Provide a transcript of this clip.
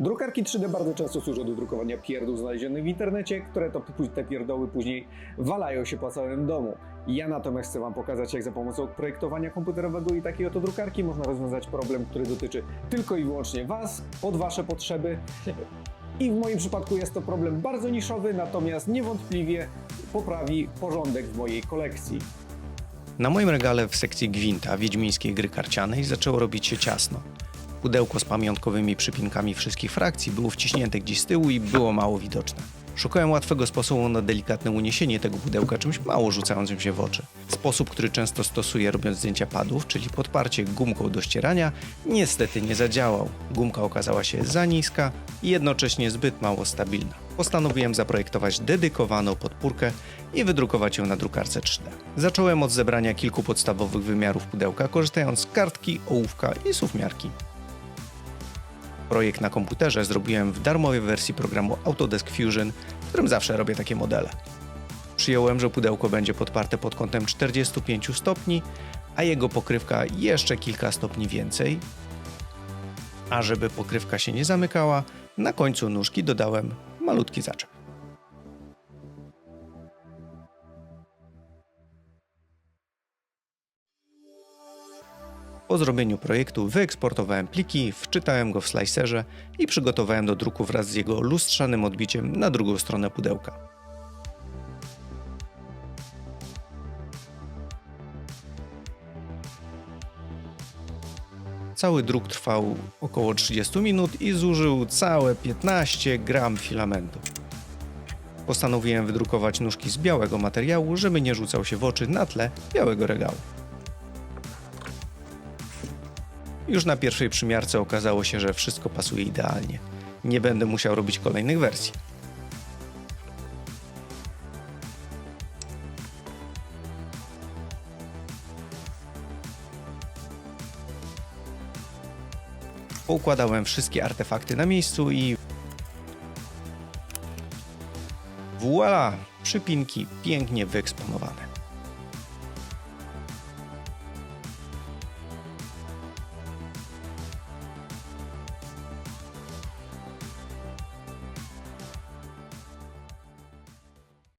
Drukarki 3D bardzo często służą do drukowania pierdół znalezionych w internecie, które to te pierdoły później walają się po całym domu. Ja natomiast chcę Wam pokazać, jak za pomocą projektowania komputerowego i takiej oto drukarki można rozwiązać problem, który dotyczy tylko i wyłącznie Was, pod Wasze potrzeby. I w moim przypadku jest to problem bardzo niszowy, natomiast niewątpliwie poprawi porządek w mojej kolekcji. Na moim regale w sekcji gwinta wiedźmińskiej gry karcianej zaczęło robić się ciasno. Pudełko z pamiątkowymi przypinkami wszystkich frakcji było wciśnięte gdzieś z tyłu i było mało widoczne. Szukałem łatwego sposobu na delikatne uniesienie tego pudełka czymś mało rzucającym się w oczy. Sposób, który często stosuję robiąc zdjęcia padów, czyli podparcie gumką do ścierania, niestety nie zadziałał. Gumka okazała się za niska i jednocześnie zbyt mało stabilna. Postanowiłem zaprojektować dedykowaną podpórkę i wydrukować ją na drukarce 3D. Zacząłem od zebrania kilku podstawowych wymiarów pudełka, korzystając z kartki, ołówka i suwmiarki. Projekt na komputerze zrobiłem w darmowej wersji programu Autodesk Fusion, w którym zawsze robię takie modele. Przyjąłem, że pudełko będzie podparte pod kątem 45 stopni, a jego pokrywka jeszcze kilka stopni więcej. A żeby pokrywka się nie zamykała, na końcu nóżki dodałem malutki zaczep. Po zrobieniu projektu wyeksportowałem pliki, wczytałem go w slicerze i przygotowałem do druku wraz z jego lustrzanym odbiciem na drugą stronę pudełka. Cały druk trwał około 30 minut i zużył całe 15 gram filamentu. Postanowiłem wydrukować nóżki z białego materiału, żeby nie rzucał się w oczy na tle białego regału. Już na pierwszej przymiarce okazało się, że wszystko pasuje idealnie. Nie będę musiał robić kolejnych wersji. Poukładałem wszystkie artefakty na miejscu i Voila! Przypinki pięknie wyeksponowane.